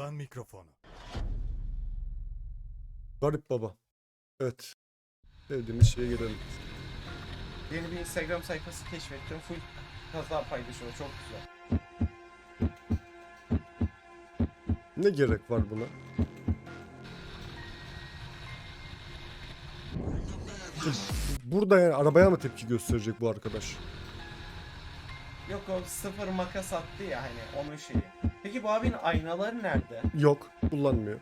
Kullan mikrofonu. Garip baba. Evet. Sevdiğimiz şeye gelelim. Yeni bir Instagram sayfası keşfettim. Full kaza paylaşıyor. Çok güzel. Ne gerek var buna? Burada yani arabaya mı tepki gösterecek bu arkadaş? Yok o sıfır makas attı ya hani onun şeyi. Peki bu abinin aynaları nerede? Yok, kullanmıyor.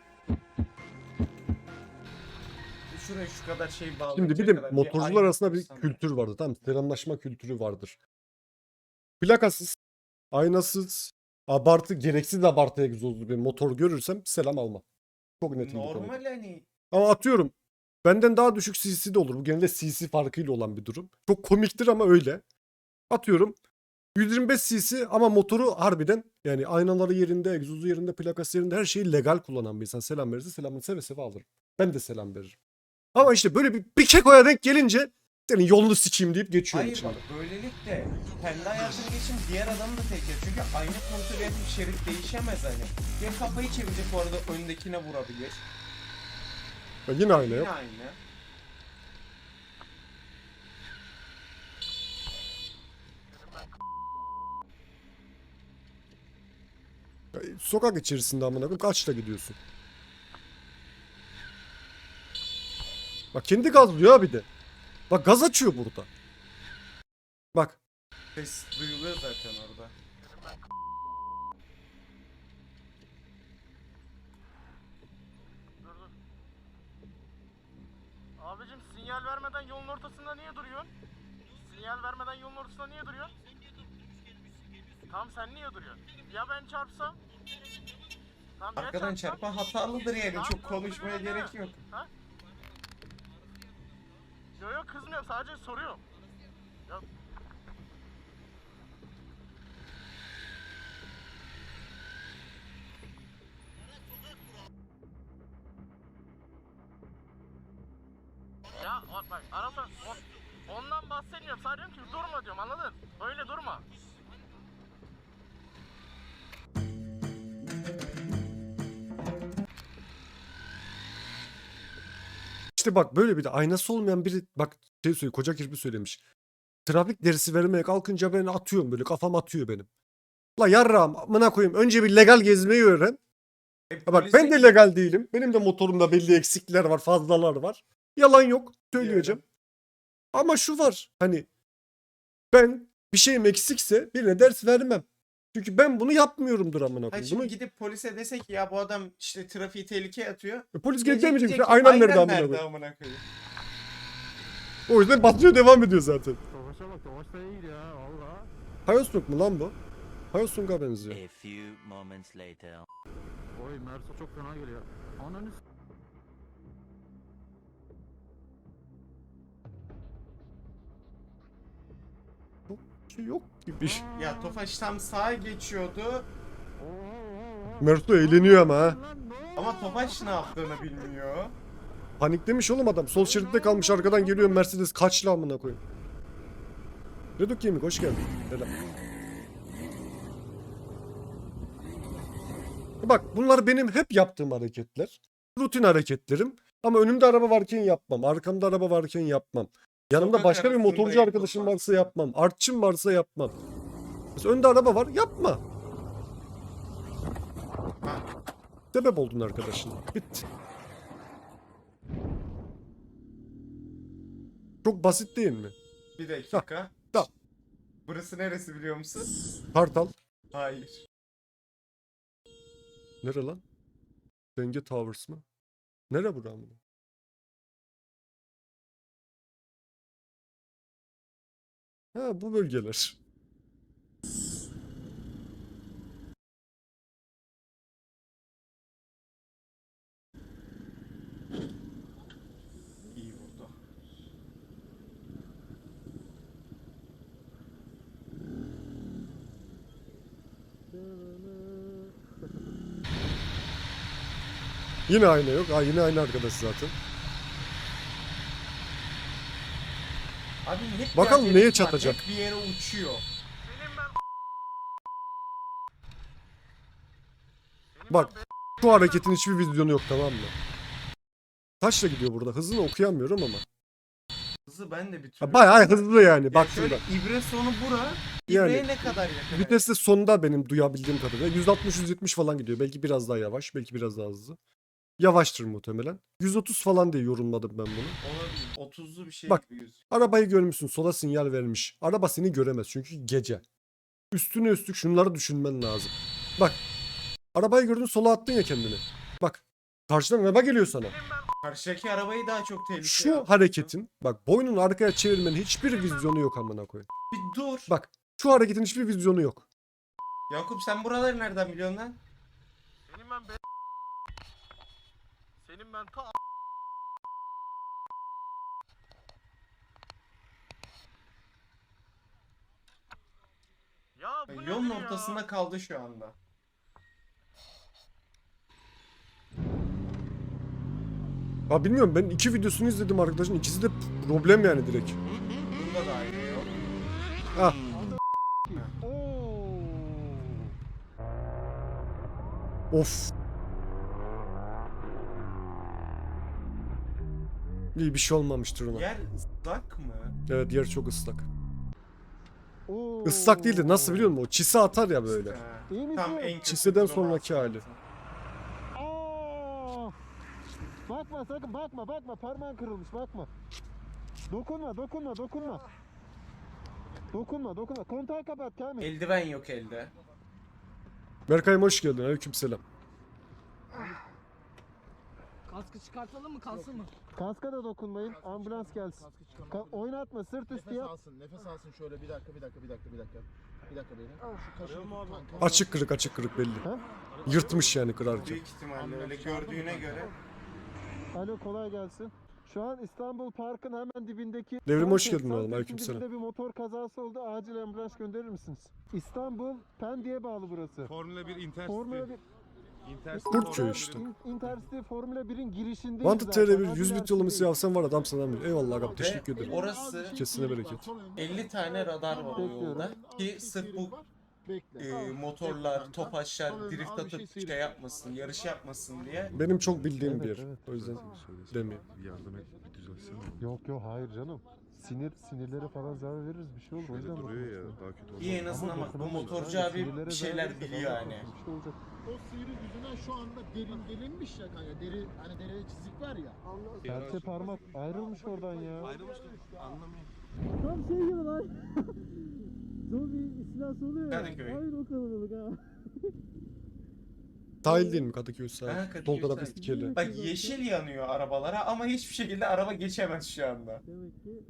Şuraya şu kadar şey bağlayacak Şimdi bir de motorcular arasında bir kültür vardır. Tamam, selamlaşma kültürü vardır. Plakasız, aynasız, abartı, gereksiz abartı egzozlu bir motor görürsem selam almam. Çok netim. Normal hani Ama atıyorum. Benden daha düşük CC de olur. Bu genelde CC farkıyla olan bir durum. Çok komiktir ama öyle. Atıyorum. 125 cc ama motoru harbiden yani aynaları yerinde, egzozu yerinde, plakası yerinde her şeyi legal kullanan bir insan selam verirse selamını seve seve alırım. Ben de selam veririm. Ama işte böyle bir, bir kekoya denk gelince senin yolunu sikeyim deyip geçiyorum Hayır içinde. bak böylelikle kendi hayatını geçin diğer adamı da teker. Çünkü aynı kontrol edip şerit değişemez hani. Ya kafayı çevirecek bu arada önündekine vurabilir. Ya yine aynı yok. Yine aynı. Sokak içerisinde amına koyayım kaçta gidiyorsun? Bak kendi gazlıyor ha bir de. Bak gaz açıyor burada. Bak. Ses duyuluyor zaten orada. Dur dur. Abicim sinyal vermeden yolun ortasında niye duruyorsun? Sinyal vermeden yolun ortasında niye duruyorsun? Tamam sen niye duruyorsun? Ya ben çarpsam? Ya Arkadan çarpsam? çarpan hatalıdır yani Tamam, çok konuşmaya duruyor gerek ya. yok. Yo yo kızmıyorum sadece soruyorum. Ya Ya bak arasa on- ondan bahsetmiyorum. Sadece diyorum ki durma diyorum anladın? Öyle durma. İşte bak böyle bir de aynası olmayan biri bak şey söylüyor koca kirpi söylemiş. Trafik dersi vermeye kalkınca beni atıyorum böyle kafam atıyor benim. La yarrağım amına koyayım önce bir legal gezmeyi öğren. E, bak ben de legal değilim. Benim de motorumda belli eksikler var fazlalar var. Yalan yok söyleyeceğim. Ama şu var hani ben bir şeyim eksikse birine ders vermem. Çünkü ben bunu yapmıyorumdur amına Hayır koyayım. şimdi Bunu, gidip polise desek ki ya bu adam işte trafiği tehlikeye atıyor. E, polis gelip demeyecek Diyecek işte ki, aynen nerede amına koyayım. amına koyayım. O yüzden basıyor devam ediyor zaten. Savaşa bak savaş da iyiydi ya valla. Hayosung mu lan bu? Hayosung'a benziyor. A few moments later. Oy Merso çok fena geliyor. Ananı s- Şey yok gibi. Ya Tofaş tam sağa geçiyordu Mersu eğleniyor ama ha. ama Tofaş ne yaptığını bilmiyor. Paniklemiş oğlum adam. Sol şeritte kalmış arkadan geliyor Mercedes kaçlı amına koyayım. Reduk Yemik hoş geldin. Selam. Bak bunlar benim hep yaptığım hareketler. Rutin hareketlerim. Ama önümde araba varken yapmam. Arkamda araba varken yapmam. Yanımda başka bir motorcu arkadaşım varsa yapmam. Artçım varsa yapmam. Mesela önde araba var yapma. Sebep oldun arkadaşın. Bitti. Çok basit değil mi? Bir dakika. Tamam. Burası neresi biliyor musun? Kartal. Hayır. Nere lan? Denge Towers mı? Nere bura Ha bu bölgeler. Yine aynı yok. Ha yine aynı arkadaş zaten. Abi hep Bakalım neye çatacak? Hep bir yere uçuyor. Bak. Şu hareketin hiçbir vizyonu yok tamam mı? Taşla gidiyor burada. Hızını okuyamıyorum ama. Hızı ben de bir türlü. Bayağı hızlı yani. Ya Bak şöyle şurada. ibre sonu bura. Yani, İbreye ne kadar yakın? Vites de sonunda benim duyabildiğim kadarıyla 160-170 falan gidiyor. Belki biraz daha yavaş, belki biraz daha hızlı. Yavaştır muhtemelen. 130 falan diye yorumladım ben bunu. Olabilir. 30'lu bir şey Bak. gibi gözüküyor. Arabayı görmüşsün, sola sinyal vermiş. Araba seni göremez çünkü gece. Üstüne üstlük şunları düşünmen lazım. Bak. Arabayı gördün sola attın ya kendini. Bak. Karşıdan araba geliyor sana. Karşıdaki arabayı daha çok tehlikeli. Şu hareketin bak boynunu arkaya çevirmenin hiçbir vizyonu yok amına koyayım. Bir dur. Bak şu hareketin hiçbir vizyonu yok. Yakup sen buraları nereden biliyorsun lan? Senin ben be... Senin ben ta... Ya bu Yolun nedir ya? ortasında kaldı şu anda. Ha bilmiyorum ben iki videosunu izledim arkadaşın ikisi de problem yani direkt. Bunda da aynı yok. Ha of. İyi bir şey olmamıştır ona. Yer ıslak mı? Evet yer çok ıslak. Islak değil de nasıl biliyor musun? O çisi atar ya böyle. İyi? Tam en kötü Çiseden durum sonraki aslında. hali. Aa! Bakma sakın bakma bakma parmağın kırılmış bakma. Dokunma dokunma dokunma. Dokunma dokunma. Kontağı kapat Kamil. Eldiven yok elde. Berkay'ım hoş geldin. Aleykümselam. Kaskı çıkartalım mı kalsın mı? Kaska da dokunmayın. Ambulans gelsin. Ka- oynatma sırt üstü Nefes yap. alsın, nefes alsın şöyle bir dakika, bir dakika, bir dakika, bir dakika. Bir dakika beyler. Şu kaşını tut kanka. Açık kırık açık kırık belli. Ha? Yırtmış yani kırarken. Büyük ihtimalle öyle gördüğüne göre. Alo kolay gelsin. Şu an İstanbul Park'ın hemen dibindeki... Devrim, hoş geldin oğlum, aleykümselam. dibinde bir motor kazası oldu. Acil ambulans gönderir misiniz? İstanbul Pendik'e bağlı burası. Formula 1 Intercity. Formula 1 Intercity Kurtköy işte. 1'in In- Intercity Formula 1'in girişindeyiz Wanted zaten. TR1 100 Acil bit acil yapsan var adam sana bir. Eyvallah agam teşekkür ederim. orası Kesine bereket. 50 tane radar var o yolda. Ki sırf bu Bekle. e, motorlar, topaçlar drift abi atıp şey şey yapmasın, yarış yapmasın diye. Benim çok bildiğim bir yer. O yüzden demeyeyim. Yardım et. Yok yok hayır canım. Sinir sinirlere falan zarar veririz bir şey olur. O Şöyle yüzden duruyor ya daha kötü olur. İyi en azından bak bu motorcu abi sinirlere bir zarar şeyler verirse biliyor hani. Bir şey olacak. O sıyrı yüzünden şu anda derin delinmiş ya kanka. Deri, hani deride çizik var ya. Serçe parmak ayrılmış oradan ya. Anlamıyorum. Tam şey gibi lan. Zombi istilası oluyor ya. Kadıköy. Aynı o kalabalık ha. Sahil değil mi Kadıköy Ha, sahil? Kadıköy Sol tarafı sahil. Bak yeşil yanıyor arabalara ama hiçbir şekilde araba geçemez şu anda. Demek ki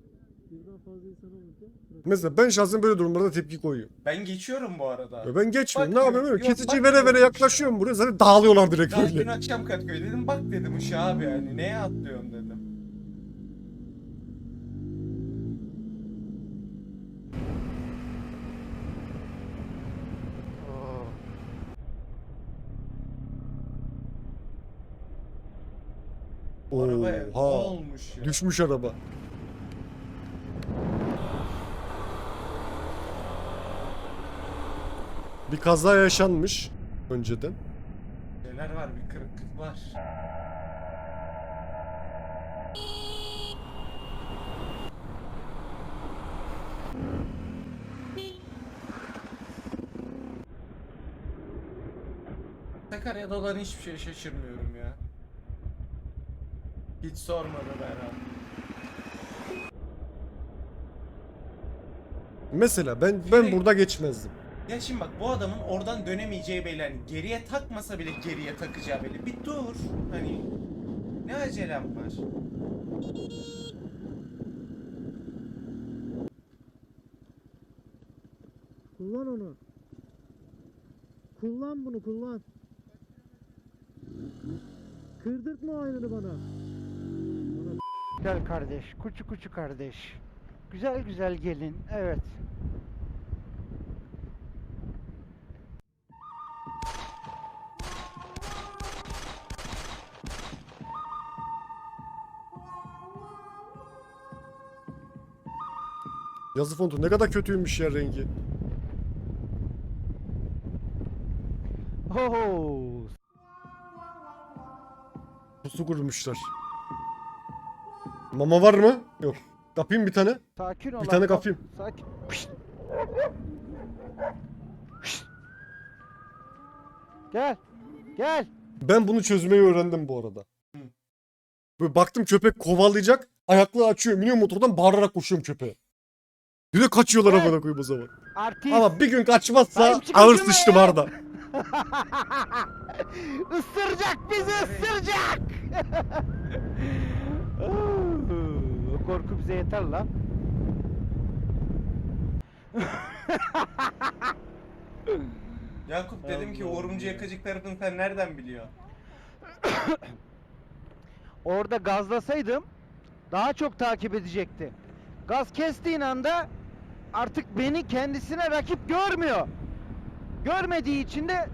birden fazla insan olunca Mesela ben şahsen böyle durumlarda tepki koyuyorum. Ben geçiyorum bu arada. Ya ben geçmiyorum. Ne Bak, yapıyorum? Öyle yok, Kesici bak- vere vere yaklaşıyorum buraya. Zaten dağılıyorlar direkt Daha dün akşam Kadıköy dedim bak dedim ışığa abi yani neye atlıyorsun dedim. Arabaya ne Oha. olmuş ya? Düşmüş araba. Bir kaza yaşanmış önceden. Neler var bir kırıklık var. Sakarya'da olan hiçbir şeye şaşırmıyorum ya. Hiç sormadı Berhan. Mesela ben ben burada geçmezdim. Ya şimdi bak bu adamın oradan dönemeyeceği belli. Hani geriye takmasa bile geriye takacağı belli. Bir dur. Hani ne acelem var? Kullan onu. Kullan bunu kullan. Kırdırtma aynını bana. Güzel kardeş, kuçu kuçu kardeş. Güzel güzel gelin, evet. Yazı fontu ne kadar kötüymüş ya rengi. Oho, Pusu kurmuşlar. Mama var mı? Yok. Kapayım bir tane. Sakin ol. Bir tane kapayım. Sakin. Pişt. Pişt. Gel. Gel. Ben bunu çözmeyi öğrendim bu arada. Böyle baktım köpek kovalayacak. Ayakları açıyor. Biniyor motordan bağırarak koşuyorum köpeğe. De kaçıyorlar Evet. amına koyayım o zaman. Artist. Ama bir gün kaçmazsa ağır sıçtım. Arda. Isıracak bizi ısıracak. o korku bize yeter lan. Yakup dedim ki Orumcu yakacık tarafını sen nereden biliyor? Orada gazlasaydım daha çok takip edecekti. Gaz kestiğin anda artık beni kendisine rakip görmüyor. Görmediği için de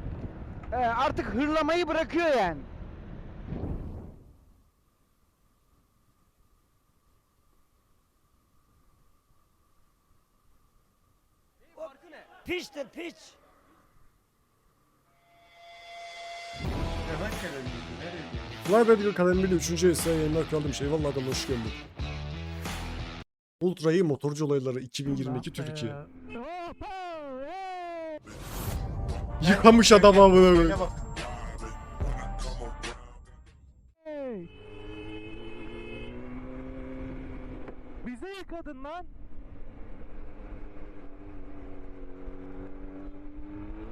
e, artık hırlamayı bırakıyor yani. Piçtir piç. Nereydi? Flybetter Kalembi'yle 3. Esra yayınlar kaldım. Şey vallahi adam hoş geldin. Ultra'yı motorcu olayları 2022 Türkiye. Yıkamış adam amına. Bize yıkadın lan.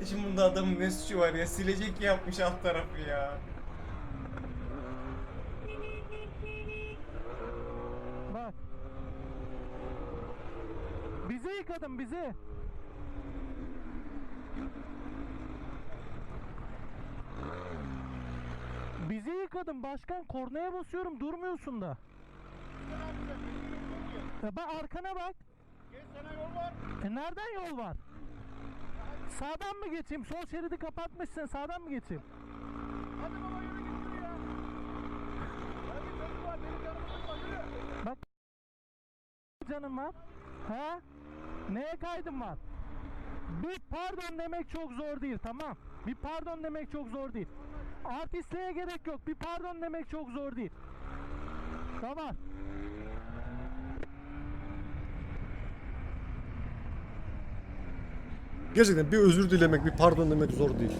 Şimdi bunda adamın ne suçu var ya silecek yapmış alt tarafı ya. Bak. Bize yıkadın bizi. Bizi yıkadın başkan kornaya basıyorum durmuyorsun da. Ya bak arkana bak. E nereden yol var? Sağdan mı geçeyim? Sol şeridi kapatmışsın. Sağdan mı geçeyim? Bak canım var. Ha? Neye kaydın var? Bir pardon demek çok zor değil tamam. Bir pardon demek çok zor değil. Artistliğe gerek yok. Bir pardon demek çok zor değil. Tamam. Gerçekten bir özür dilemek, bir pardon demek zor değil.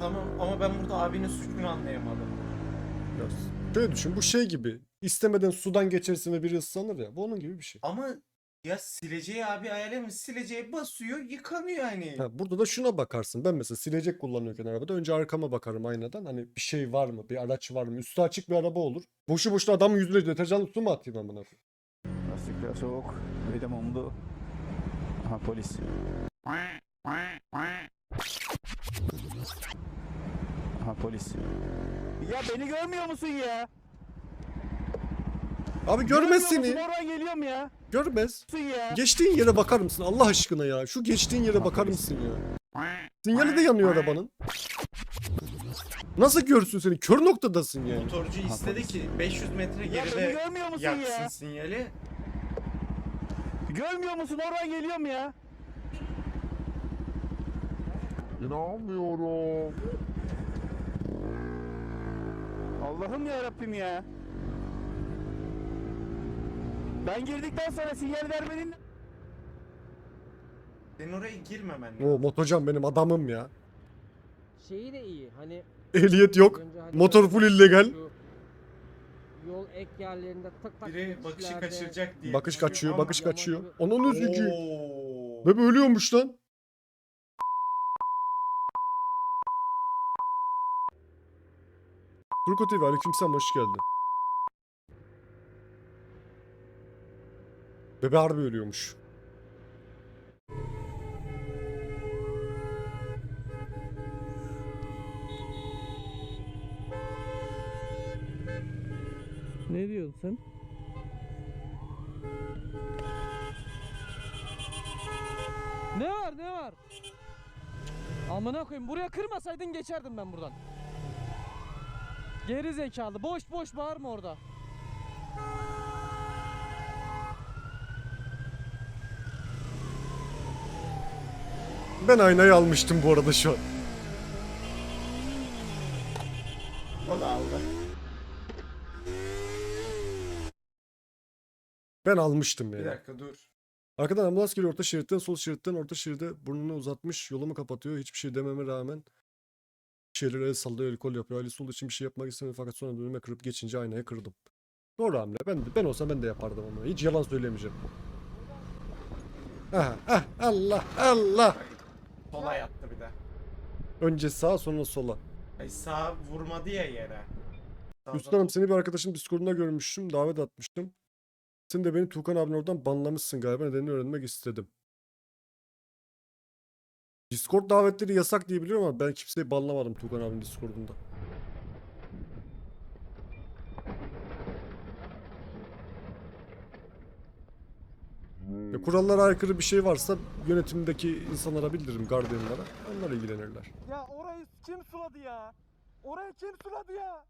Tamam ama ben burada abinin suçunu anlayamadım. Ya, şöyle düşün bu şey gibi. İstemeden sudan geçersin ve biri ıslanır ya. Bu onun gibi bir şey. Ama ya sileceği abi ayarlamış sileceği basıyor yıkanıyor hani. Ha, burada da şuna bakarsın. Ben mesela silecek kullanıyorken arabada önce arkama bakarım aynadan. Hani bir şey var mı? Bir araç var mı? Üstü açık bir araba olur. Boşu boşuna adamın yüzüne deterjanlı su mu atayım amına koyayım? Lastikler soğuk. Bir de mumlu. Aha polis. Aha polis. Ya beni görmüyor musun ya? Abi görmez Görmüyor seni. musun? Oradan geliyorum ya. Görmez. Geçtiğin yere bakar mısın Allah aşkına ya? Şu geçtiğin yere bakar mısın ya? Sinyali de yanıyor arabanın. Nasıl görsün seni? Kör noktadasın yani. Motorcu istedi ki 500 metre Ya beni geride görmüyor musun yaksın ya? sinyali. Görmüyor musun? Oradan geliyorum ya. İnanmıyorum. Allah'ım ya Rabbim ya. Ben girdikten sonra sinyal vermedin. Senin oraya girmemen lazım. O motocan benim adamım ya. Şeyi de iyi hani Ehliyet yok. önce hani Motor full illegal. şu Yol ek yerlerinde tık tak Biri bakışı geçişlerde- kaçıracak diye. Bakış kaçıyor, ama- bakış kaçıyor. Onun üzücü. Oo. Ve ölüyormuş lan. Turko TV aleykümselam hoş geldin. Bebe harbi ölüyormuş. Ne diyorsun? Ne var ne var? Amına koyayım buraya kırmasaydın geçerdim ben buradan. Geri zekalı boş boş bağırma orada. Ben aynayı almıştım bu arada şu an. O da aldı. Ben almıştım Bir yani. dakika dur. Arkadan ambulans geliyor orta şeritten sol şeritten orta şeride burnunu uzatmış yolumu kapatıyor. Hiçbir şey dememe rağmen şeylere el sallıyor el kol yapıyor. Ali sol için bir şey yapmak istemedi fakat sonra önüme kırıp geçince aynaya kırdım. Doğru hamle. Ben ben olsam ben de yapardım ama. Hiç yalan söylemeyeceğim. Ah, ah, Allah Allah. Sola yattı bir de. Önce sağa sonra sola. Ay sağ vurmadı ya yere. Sağda- Hanım seni bir arkadaşın Discord'unda görmüştüm. Davet atmıştım. Sen de beni Tuğkan abinin oradan banlamışsın galiba. Nedenini öğrenmek istedim. Discord davetleri yasak diye biliyorum ama ben kimseyi banlamadım Tuğkan abinin Discord'unda. Ya kurallara aykırı bir şey varsa yönetimdeki insanlara bildiririm, gardiyanlara. Onlar ilgilenirler. Ya orayı kim suladı ya? Orayı kim suladı ya?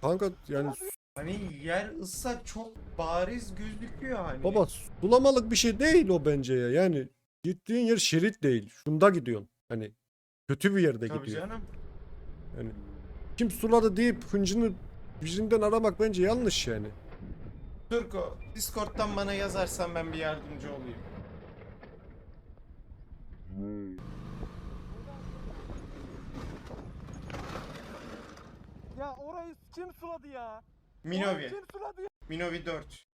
Kanka yani Hani yer ıslak çok bariz gözüküyor hani. Baba sulamalık bir şey değil o bence ya. Yani gittiğin yer şerit değil. Şunda gidiyorsun. Hani kötü bir yerde Tabii gidiyor. canım. Yani kim suladı deyip hıncını birinden aramak bence yanlış yani. Turko Discord'dan bana yazarsan ben bir yardımcı olayım. Ya orayı kim suladı ya? Minovi. Kim suladı ya? Minovi 4.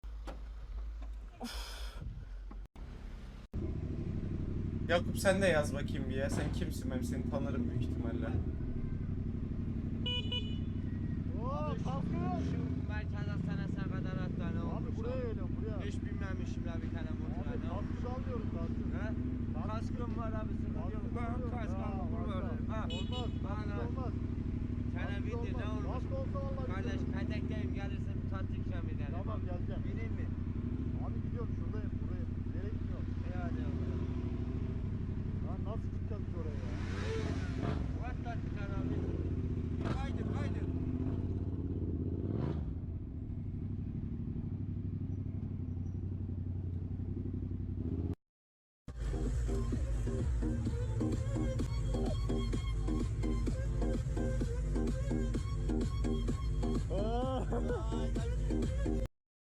Yakup sen de yaz bakayım bir ya. Sen kimsin ben seni tanırım büyük ihtimalle. Merkez hastanesine kadar hastane Abi buraya geliyorum buraya. Hiç bilmemişim la bir tane motor. Abi kaskı almıyorum kaskı. He? Kaskım var abi sıkıntı yok. Ben kask aldım kurbanım. Ha. Olmaz. Bana Kaskı olmaz.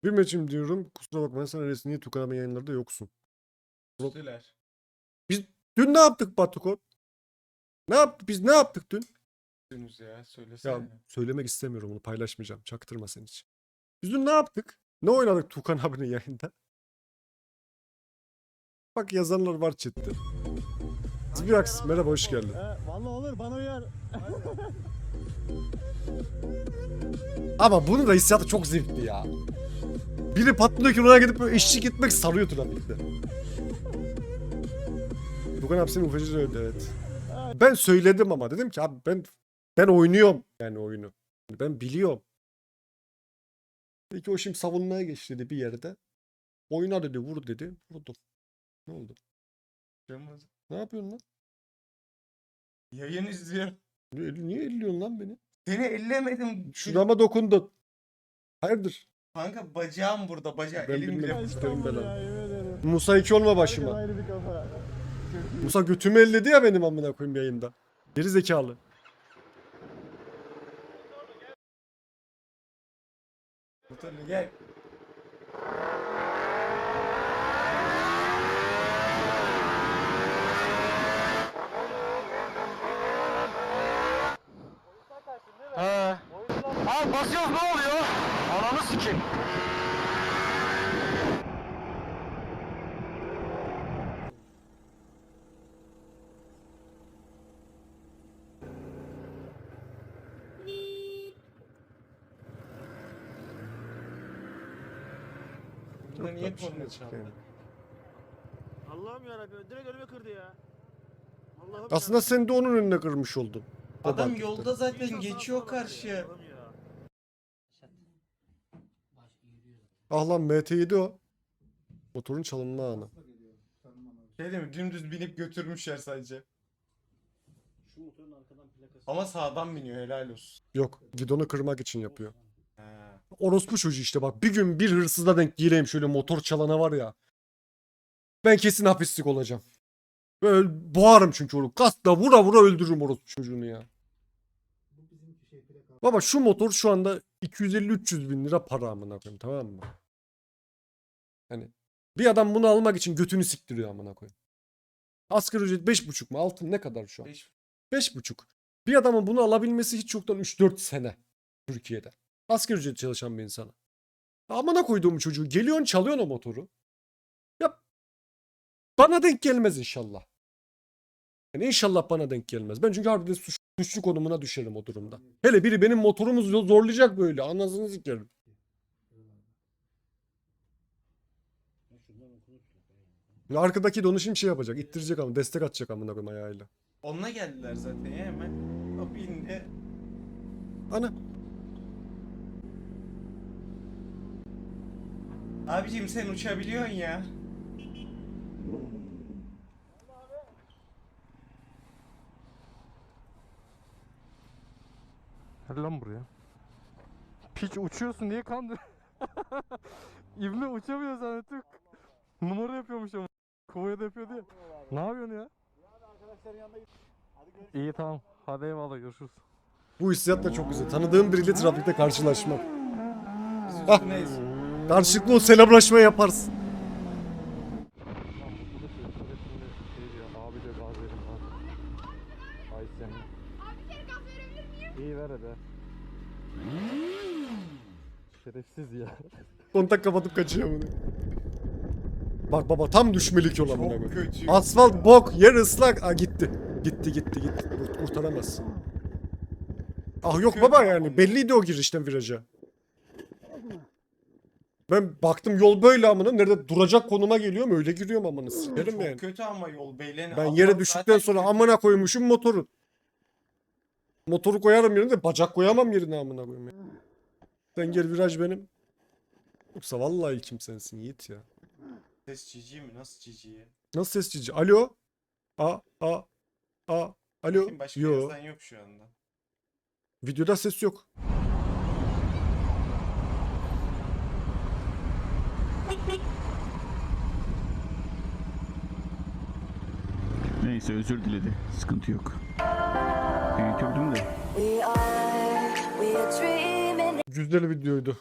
Bilmeciğim diyorum. Kusura bakma sen neresi niye Tukan abi yayınlarda yoksun? Üstüler. Dün ne yaptık Batukon? Ne yaptık? Biz ne yaptık dün? Üstünüz ya söylesene. Ya söylemek istemiyorum onu paylaşmayacağım. Çaktırma sen hiç. Biz dün ne yaptık? Ne oynadık Tukan abinin yayında? Bak yazanlar var chatte. Zbirax merhaba hoş geldin. Vallahi olur bana uyar. Ama bunun da hissiyatı çok zevkli ya. Biri patlıyorken ona gidip böyle eşlik etmek sarıyor trafikte. Tukan abi senin ufacık öldü evet. Ben söyledim ama dedim ki abi ben ben oynuyorum yani oyunu. Ben biliyorum. Peki o şimdi savunmaya geçti dedi bir yerde. Oyna dedi vur dedi. Vurdum. Ne oldu? Yalnız Ne yapıyorsun lan? Yayın izliyor. Niye, niye elliyorsun lan beni? Seni ellemedim. Şurama dokundun. Hayırdır? Kanka bacağım burada bacağı. Ben Elim bile. bilmem. İsterim yemin ederim. Musa 2 olma başıma. Ayrı bir kafa. Musa götümü elledi ya benim amına koyayım yayında. Geri zekalı. Motorlu gel. He. Abi basıyoruz ne Burada niye şey korna yok çaldı? Allah'ım yarabbim direkt önüme kırdı ya. Allah'ım Aslında sen de onun önüne kırmış oldun. O Adam yolda zaten geçiyor karşıya. Ah lan MT7 o. Motorun çalınma anı. Şey değil mi? Dümdüz binip götürmüşler sadece. Ama sağdan biniyor helal olsun. Yok. Gidonu kırmak için yapıyor. Ha. Orospu çocuğu işte bak. Bir gün bir hırsızla denk geleyim şöyle motor çalana var ya. Ben kesin hapislik olacağım. Böyle boğarım çünkü onu. Kasla vura vura öldürürüm orospu çocuğunu ya. Baba şu motor şu anda 250-300 bin lira para amına koyayım tamam mı? Hani bir adam bunu almak için götünü siktiriyor amına koyayım. Asgari ücret 5,5 mu? Altın ne kadar şu an? Beş- 5,5. Bir adamın bunu alabilmesi hiç yoktan 3-4 sene Türkiye'de. Asgari ücret çalışan bir insana. Amına koyduğum çocuğu geliyorsun çalıyorsun o motoru. Ya bana denk gelmez inşallah. Yani inşallah bana denk gelmez. Ben çünkü harbiden suç, suçlu konumuna düşerim o durumda. Hele biri benim motorumu zo- zorlayacak böyle. Anasını sikerim. Ya Arkadaki de onu şimdi şey yapacak. ittirecek ama destek atacak amına koyayım ayağıyla. Onunla geldiler zaten ya hemen. O bindi. Ana. Abicim sen uçabiliyorsun ya. Gel lan buraya. Piç uçuyorsun niye kandır? İbne uçamıyor zannettim. Numara yapıyormuş ama. Kovaya da yapıyordu ya. Ne yapıyorsun ya? İyi tamam. Hadi eyvallah görüşürüz. Bu hissiyat da çok güzel. Tanıdığım biriyle trafikte karşılaşmak. Biz Ah. üstüneyiz. Karşılıklı o selamlaşma yaparsın. İyi ver hadi. Şerefsiz ya. Kontak kapatıp kaçıyor bunu. Bak baba tam düşmelik yol amına koyayım. Asfalt bok, yer ıslak. Aa gitti. Gitti gitti gitti. Kurt- Kurtaramaz. Ah yok baba yani. Belliydi o girişten viraja. Ben baktım yol böyle amına. Nerede duracak konuma geliyorum öyle giriyorum amına. Sikerim Çok yani. kötü ama yol beyleni. Ben yere düştükten sonra amına koymuşum motoru. Motoru koyarım yerine de bacak koyamam yerine amına koyayım ya. Sen gel viraj benim. Yoksa vallahi kim sensin Yiğit ya. Ses cici mi? Nasıl cici ya? Nasıl ses cici? Alo? A a a Alo? Bakayım Başka Yo. yazan yok şu anda. Videoda ses yok. Neyse özür diledi. Sıkıntı yok. Büyütürdüm de. Güzel videoydu.